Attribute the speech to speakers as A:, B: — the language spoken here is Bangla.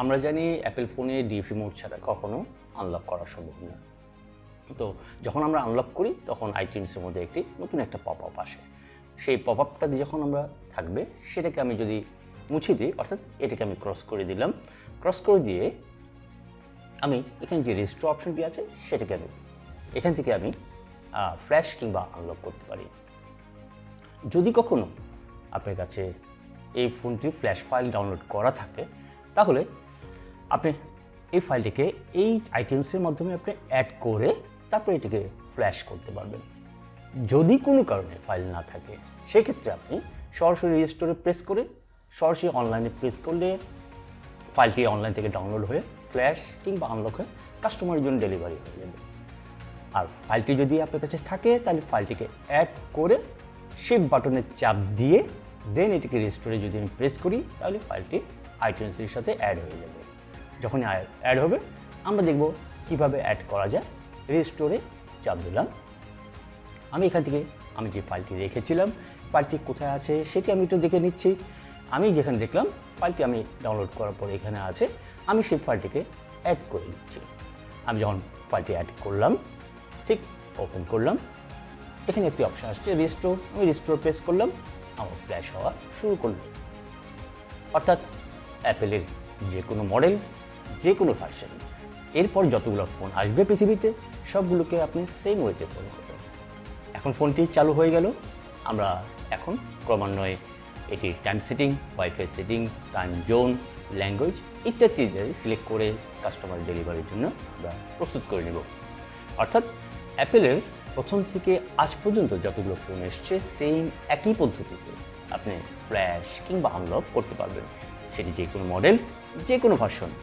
A: আমরা জানি অ্যাপেল ফোনে ডিএফি মোড ছাড়া কখনো আনলক করা সম্ভব না। তো যখন আমরা আনলক করি, তখন আইটিউন্সের মধ্যে একটি নতুন একটা পপ আপ আসে। সেই পপ আপটা যখন আমরা থাকবে, সেটাকে আমি যদি মুছে দিই, অর্থাৎ এটাকে আমি ক্রস করে দিলাম ক্রস করে দিয়ে আমি এখানে যে রেজিস্টার অপশনটি আছে, সেটাকে আমি এখান থেকে আমি ফ্ল্যাশ কিংবা আনলক করতে পারি। যদি কখনো আপনার কাছে এই ফোনটি ফ্ল্যাশ ফাইল ডাউনলোড করা থাকে, তাহলে আপনি এই ফাইলটিকে এই আইটেমসের মাধ্যমে আপনি অ্যাড করে তারপরে এটিকে ফ্ল্যাশ করতে পারবেন। যদি কোনো কারণে ফাইল না থাকে, সেক্ষেত্রে আপনি সরাসরি রেজিস্টোরে প্রেস করে, সরাসরি অনলাইনে প্রেস করলে ফাইলটি অনলাইন থেকে ডাউনলোড হয়ে ফ্ল্যাশ কিংবা আনলক হয়ে কাস্টমারের জন্য ডেলিভারি হয়ে যাবে। আর ফাইলটি যদি আপনার কাছে থাকে, তাহলে ফাইলটিকে অ্যাড করে শিপ বাটনে চাপ দিয়ে দেন এটিকে রেজিস্টোরে যদি আমি প্রেস করি, তাহলে ফাইলটি আইটিউন্সের সাথে অ্যাড হয়ে যাবে। যখন অ্যাড হবে, আমরা দেখব কীভাবে অ্যাড করা যায়। রেজিস্টোরে চাপ দিলাম। আমি এখান থেকে আমি যে ফাইলটি রেখেছিলাম ফাইলটি কোথায় আছে সেটি আমি একটু দেখে নিচ্ছি। আমি যেখানে দেখলাম ফাইলটি আমি ডাউনলোড করার পর এখানে আছে, আমি সেই ফাইলটিকে অ্যাড করে নিচ্ছি। আমি যখন ফাইলটি অ্যাড করলাম, ঠিক ওপেন করলাম, এখানে একটি অপশন আসছে রিস্টোর আমি রিস্টোর প্রেস করলাম, আমার ফ্ল্যাশ হওয়া শুরু করল। অর্থাৎ অ্যাপেলের যে কোনো মডেল যে কোনো ভার্সন এরপর যতগুলো ফোন আসবে পৃথিবীতে, সবগুলোকে আপনি সেম ওয়েতে ফোন করবেন। এখন ফোনটি চালু হয়ে গেল। আমরা এখন ক্রমান্বয়ে এটি time setting wifi setting time zone language ইত্যাদি সিলেক্ট করে কাস্টমার ডেলিভারির জন্য আমরা প্রস্তুত করে নেব। অর্থাৎ অ্যাপেলের প্রথম থেকে আজ পর্যন্ত যতগুলো ফোন এসছে সেম একই পদ্ধতিতে আপনি ফ্ল্যাশ কিংবা আনলক করতে পারবেন। সেটি যে কোনো মডেল যে কোনো ভার্সন